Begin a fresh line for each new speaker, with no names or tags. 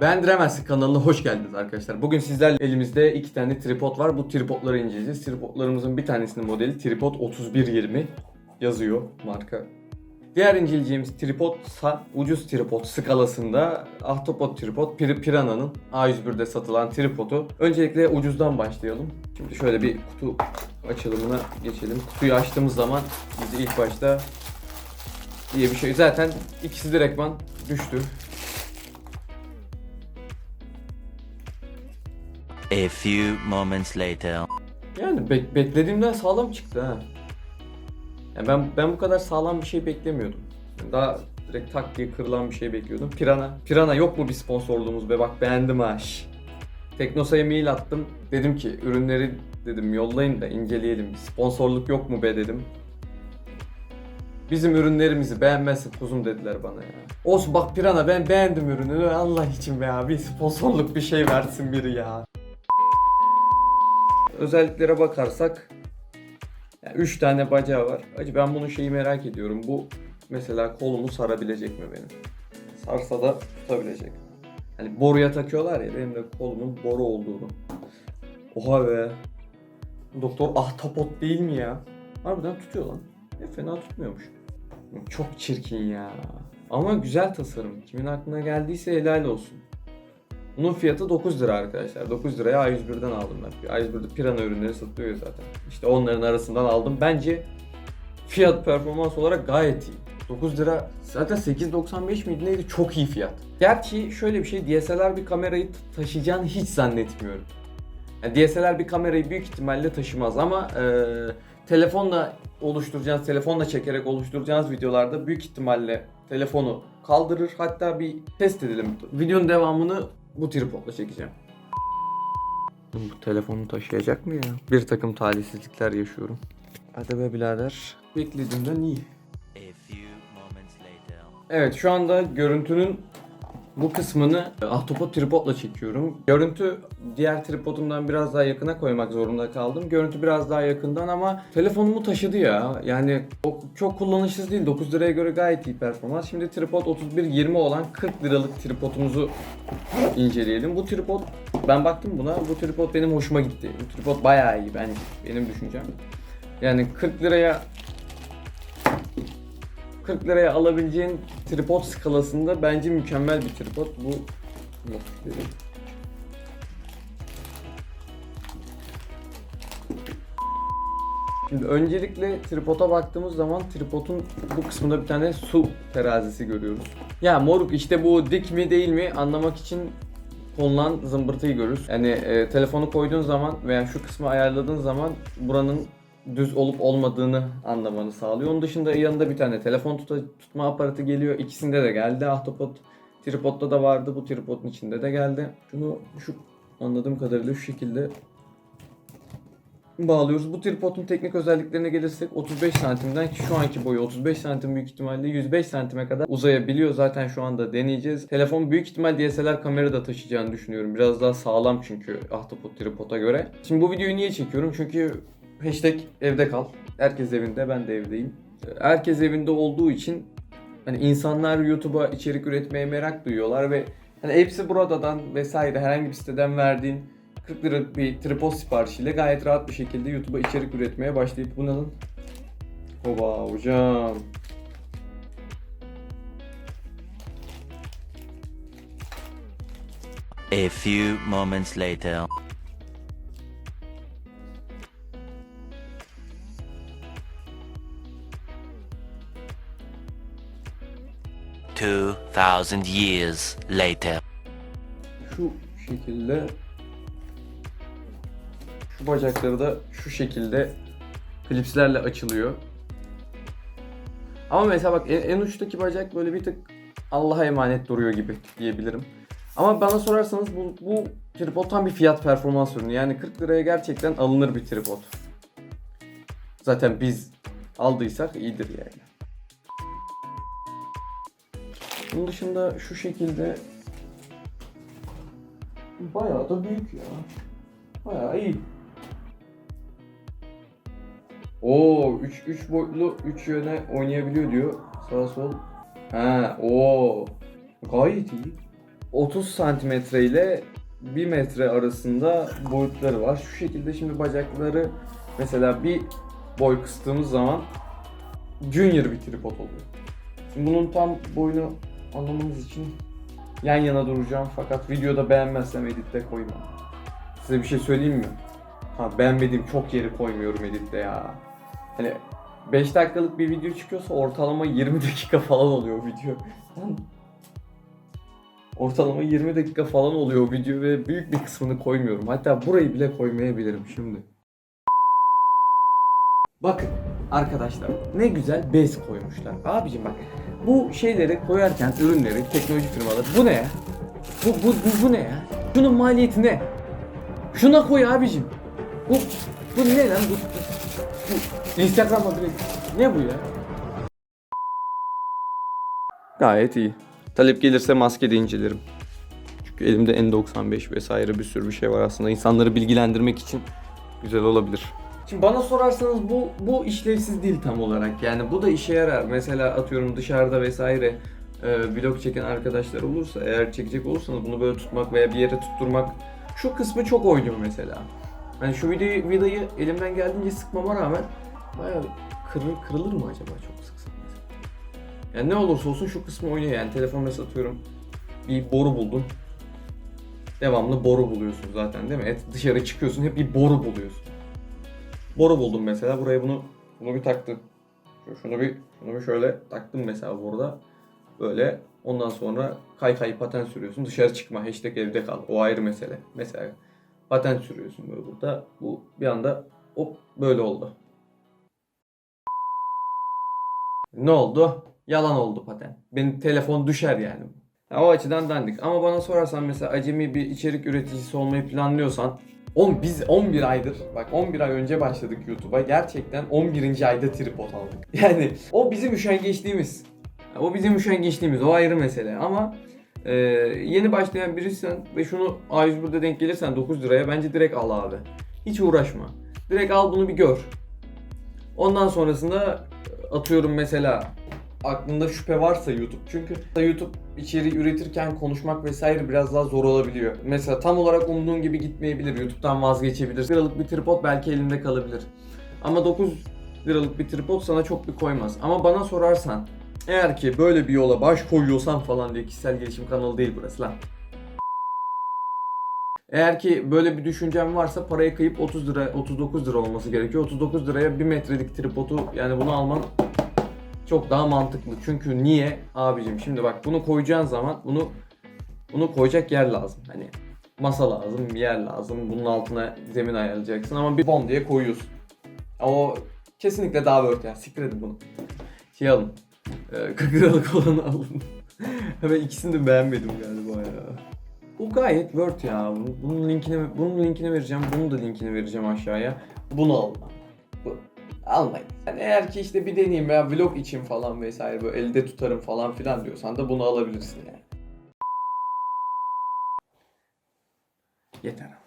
Beğendiremezsin kanalına hoş geldiniz arkadaşlar. Bugün sizlerle elimizde iki tane tripod var. Bu tripodları inceleyeceğiz. Tripodlarımızın bir tanesinin modeli Tripod 3120 yazıyor marka. Diğer inceleyeceğimiz tripod ucuz tripod skalasında Ahtapot tripod Pir- Piranha'nın A101'de satılan tripodu. Öncelikle ucuzdan başlayalım. Şimdi şöyle bir kutu açılımına geçelim. Kutuyu açtığımız zaman bizi ilk başta diye bir şey. Zaten ikisi direktman düştü.
A few moments later.
Yani bek- beklediğimden sağlam çıktı ha. Yani ben ben bu kadar sağlam bir şey beklemiyordum. Daha direkt tak diye kırılan bir şey bekliyordum. Pirana. Pirana yok mu bir sponsorluğumuz be bak beğendim ha. şş. Teknosa'ya mail attım. Dedim ki ürünleri dedim yollayın da inceleyelim. Sponsorluk yok mu be dedim. Bizim ürünlerimizi beğenmezsin kuzum dediler bana ya. Olsun bak Pirana ben beğendim ürününü. Allah için be ya bir sponsorluk bir şey versin biri ya. Özelliklere bakarsak 3 tane bacağı var. Acı ben bunun şeyi merak ediyorum. Bu mesela kolumu sarabilecek mi benim? Sarsa da tutabilecek. Hani boruya takıyorlar ya benim de kolumun boru olduğunu. Oha be. Doktor ahtapot değil mi ya? Harbiden tutuyor lan. E, fena tutmuyormuş. Çok çirkin ya. Ama güzel tasarım. Kimin aklına geldiyse helal olsun. Bunun fiyatı 9 lira arkadaşlar. 9 liraya A101'den aldım ben. A101'de Pirana ürünleri satılıyor zaten. İşte onların arasından aldım. Bence fiyat performans olarak gayet iyi. 9 lira zaten 8.95 miydi neydi çok iyi fiyat. Gerçi şöyle bir şey DSLR bir kamerayı taşıyacağını hiç zannetmiyorum. Yani DSLR bir kamerayı büyük ihtimalle taşımaz ama e, telefonla oluşturacağınız, telefonla çekerek oluşturacağınız videolarda büyük ihtimalle telefonu kaldırır. Hatta bir test edelim. Videonun devamını bu tripodla çekeceğim. Bu telefonu taşıyacak mı ya? Bir takım talihsizlikler yaşıyorum. Hadi be birader. Beklediğimden iyi.
A few moments later.
Evet şu anda görüntünün bu kısmını ahtapot tripodla çekiyorum. Görüntü diğer tripodumdan biraz daha yakına koymak zorunda kaldım. Görüntü biraz daha yakından ama telefonumu taşıdı ya. Yani çok kullanışsız değil. 9 liraya göre gayet iyi performans. Şimdi tripod 31-20 olan 40 liralık tripodumuzu inceleyelim. Bu tripod ben baktım buna. Bu tripod benim hoşuma gitti. Bu tripod bayağı iyi bence. Benim düşüncem. Yani 40 liraya 40 liraya alabileceğin tripod skalasında bence mükemmel bir tripod. Bu? Şimdi öncelikle tripoda baktığımız zaman tripodun bu kısmında bir tane su terazisi görüyoruz. Ya moruk işte bu dik mi değil mi anlamak için konulan zımbırtıyı görürüz. Yani e, telefonu koyduğun zaman veya şu kısmı ayarladığın zaman buranın düz olup olmadığını anlamanı sağlıyor. Onun dışında yanında bir tane telefon tuta- tutma aparatı geliyor. İkisinde de geldi. Ahtapot tripodda da vardı. Bu tripodun içinde de geldi. Şunu şu anladığım kadarıyla şu şekilde bağlıyoruz. Bu tripodun teknik özelliklerine gelirsek 35 santimden ki şu anki boyu 35 santim büyük ihtimalle 105 santime kadar uzayabiliyor. Zaten şu anda deneyeceğiz. Telefon büyük ihtimal DSLR kamera da taşıyacağını düşünüyorum. Biraz daha sağlam çünkü Ahtapot tripoda göre. Şimdi bu videoyu niye çekiyorum? Çünkü hashtag evde kal. Herkes evinde ben de evdeyim. Herkes evinde olduğu için hani insanlar YouTube'a içerik üretmeye merak duyuyorlar ve hani hepsi buradan vesaire herhangi bir siteden verdiğin 40 lira bir tripod siparişiyle gayet rahat bir şekilde YouTube'a içerik üretmeye başlayıp bunu alın. Oba hocam.
A few moments later. Two thousand years later.
Şu şekilde şu bacakları da şu şekilde klipslerle açılıyor. Ama mesela bak en, en uçtaki bacak böyle bir tık Allah'a emanet duruyor gibi diyebilirim. Ama bana sorarsanız bu, bu tripod tam bir fiyat performans ürünü. Yani 40 liraya gerçekten alınır bir tripod. Zaten biz aldıysak iyidir yani. Bunun dışında şu şekilde Bayağı da büyük ya. Bayağı iyi. Oo 3 3 boyutlu 3 yöne oynayabiliyor diyor. Sağ sol. Ha o gayet iyi. 30 santimetre ile 1 metre arasında boyutları var. Şu şekilde şimdi bacakları mesela bir boy kıstığımız zaman junior bir tripod oluyor. Şimdi bunun tam boyunu anlamanız için yan yana duracağım fakat videoda beğenmezsem editte koymam. Size bir şey söyleyeyim mi? Ha beğenmediğim çok yeri koymuyorum editte ya. Hani 5 dakikalık bir video çıkıyorsa ortalama 20 dakika falan oluyor video. Ortalama 20 dakika falan oluyor video ve büyük bir kısmını koymuyorum. Hatta burayı bile koymayabilirim şimdi. Bakın arkadaşlar ne güzel bez koymuşlar. Abicim bak bu şeyleri koyarken ürünleri, teknoloji firmaları bu ne ya? Bu, bu, bu, bu ne ya? Şunun maliyeti ne? Şuna koy abicim. Bu, bu ne lan? Bu, bu, bu Instagram adresi. Ne bu ya? Gayet iyi. Talep gelirse maske de incelerim. Çünkü elimde N95 vesaire bir sürü bir şey var aslında. İnsanları bilgilendirmek için güzel olabilir. Şimdi bana sorarsanız bu bu işlevsiz değil tam olarak. Yani bu da işe yarar. Mesela atıyorum dışarıda vesaire e, vlog çeken arkadaşlar olursa eğer çekecek olursanız bunu böyle tutmak veya bir yere tutturmak şu kısmı çok oynuyor mesela. Hani şu videoyu, vidayı elimden geldiğince sıkmama rağmen bayağı kırılır, kırılır mı acaba çok sıksam mesela? Yani ne olursa olsun şu kısmı oynuyor yani telefon mesela atıyorum bir boru buldun. Devamlı boru buluyorsun zaten değil mi? Et dışarı çıkıyorsun hep bir boru buluyorsun. Boru buldum mesela buraya bunu bunu bir taktım. Şu- Şunu bir şunu bir şöyle taktım mesela burada. Böyle ondan sonra kay kay paten sürüyorsun. Dışarı çıkma hashtag evde kal. O ayrı mesele. Mesela paten sürüyorsun böyle burada. Bu bir anda hop böyle oldu. Ne oldu? Yalan oldu paten. Benim telefon düşer yani. Ya o açıdan dandik. Ama bana sorarsan mesela acemi bir içerik üreticisi olmayı planlıyorsan On, biz 11 aydır, bak 11 ay önce başladık YouTube'a. Gerçekten 11. ayda tripod aldık. Yani o bizim üşengeçliğimiz. O bizim üşengeçliğimiz, o ayrı mesele. Ama e, yeni başlayan biriysen ve şunu A101'de denk gelirsen 9 liraya bence direkt al abi. Hiç uğraşma. Direkt al bunu bir gör. Ondan sonrasında atıyorum mesela aklında şüphe varsa YouTube. Çünkü YouTube içeriği üretirken konuşmak vesaire biraz daha zor olabiliyor. Mesela tam olarak umduğun gibi gitmeyebilir. YouTube'dan vazgeçebilir. liralık bir tripod belki elinde kalabilir. Ama 9 liralık bir tripod sana çok bir koymaz. Ama bana sorarsan eğer ki böyle bir yola baş koyuyorsan falan diye kişisel gelişim kanalı değil burası lan. Eğer ki böyle bir düşüncen varsa parayı kıyıp 30 lira 39 lira olması gerekiyor. 39 liraya 1 metrelik tripodu yani bunu alman çok daha mantıklı. Çünkü niye? Abicim şimdi bak bunu koyacağın zaman bunu bunu koyacak yer lazım. Hani masa lazım, bir yer lazım. Bunun altına zemin ayarlayacaksın ama bir bom diye koyuyorsun. O kesinlikle daha worth ya. Siktir edin bunu. Şey alın. Ee, 40 liralık olanı alın. Hemen ikisini de beğenmedim galiba ya. Bu gayet worth ya. Bunun linkini bunun linkini vereceğim. Bunun da linkini vereceğim aşağıya. Bunu alın. Bu. Almayın. Yani eğer ki işte bir deneyeyim veya vlog için falan vesaire böyle elde tutarım falan filan diyorsan da bunu alabilirsin yani. Yeter.